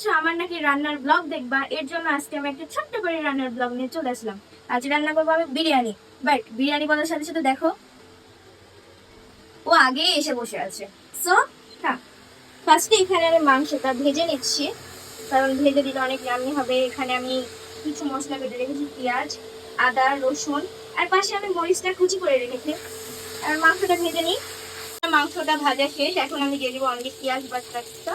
বলছো, আমার নাকি রান্নার ব্লগ দেখবা, এর জন্য আজকে আমি একটা ছোট্ট করে রান্নার ব্লগ নিয়ে চলে আসলাম। আজ রান্না করব আমি বিরিয়ানি। বাট, বিরিয়ানি বলার সাথে সাথে দেখো, ও আগেই এসে বসে আছে। সো হ্যাঁ ফার্স্টে এখানে আমি মাংসটা ভেজে নিচ্ছি। কারণ ভেজে দিলে অনেক ইয়ামি হবে। এখানে আমি কিছু মশলা কেটে রেখেছি, পেঁয়াজ, আদা, রসুন, আর পাশে আমি মরিচটা কুচি করে রেখেছি। আর মাংসটা ভেজে নিই। মাংসটা ভাজা শেষ। এখন আমি দিয়ে দিব অনলি পেঁয়াজ বাটারটা।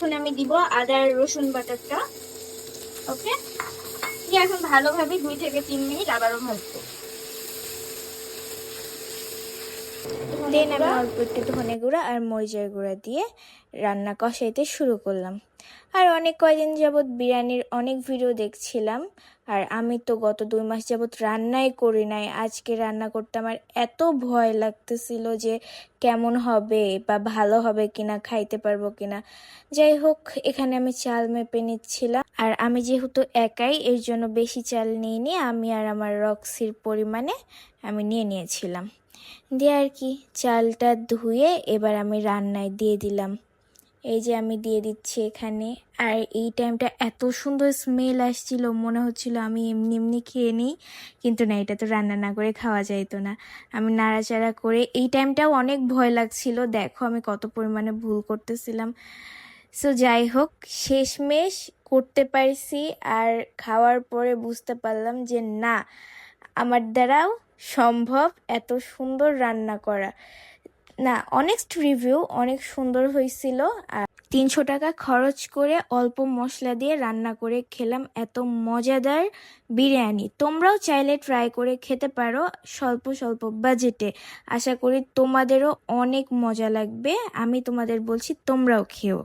এখন আমি দিব আদা রসুন বাটারটা ওকে এখন ভালোভাবে দুই থেকে তিন মিনিট আবারও ভাজবো। দেন আমি অল্প একটু ধনে গুঁড়া আর মরিচের গুঁড়া দিয়ে রান্না কষাইতে শুরু করলাম। আর অনেক কয়দিন যাবৎ বিরিয়ানির অনেক ভিডিও দেখছিলাম। আর আমি তো গত দুই মাস যাবৎ রান্নাই করি নাই। আজকে রান্না করতে আমার এত ভয় লাগতেছিল যে কেমন হবে বা ভালো হবে কিনা, খাইতে পারব কিনা। যাই হোক, এখানে আমি চাল মেপে নিচ্ছিলাম। আর আমি যেহেতু একাই, এর জন্য বেশি চাল নিয়ে নিয়ে আমি আর আমার রক্সির পরিমাণে আমি নিয়ে নিয়েছিলাম। দিয়ে আর কি চালটা ধুয়ে এবার আমি রান্নায় দিয়ে দিলাম। এই যে আমি দিয়ে দিচ্ছি এখানে। আর এই টাইমটা এত সুন্দর স্মেল আসছিল, মনে হচ্ছিল আমি এমনি এমনি খেয়ে নিই, কিন্তু না, এটা তো রান্না না করে খাওয়া যাইতো না। আমি নাড়াচাড়া করে, এই টাইমটাও অনেক ভয় লাগছিল, দেখো আমি কত পরিমাণে ভুল করতেছিলাম। সো যাই হোক, শেষমেশ করতে পারছি, আর খাওয়ার পরে বুঝতে পারলাম যে না আমার দ্বারাও সম্ভব এত সুন্দর রান্না করা। না অনেস্ট রিভিউ অনেক সুন্দর হয়েছিল আর তিনশো টাকা খরচ করে অল্প মশলা দিয়ে রান্না করে খেলাম এত মজাদার বিরিয়ানি। তোমরাও চাইলে ট্রাই করে খেতে পারো স্বল্প স্বল্প বাজেটে আশা করি তোমাদেরও অনেক মজা লাগবে। আমি তোমাদের বলছি তোমরাও খেও।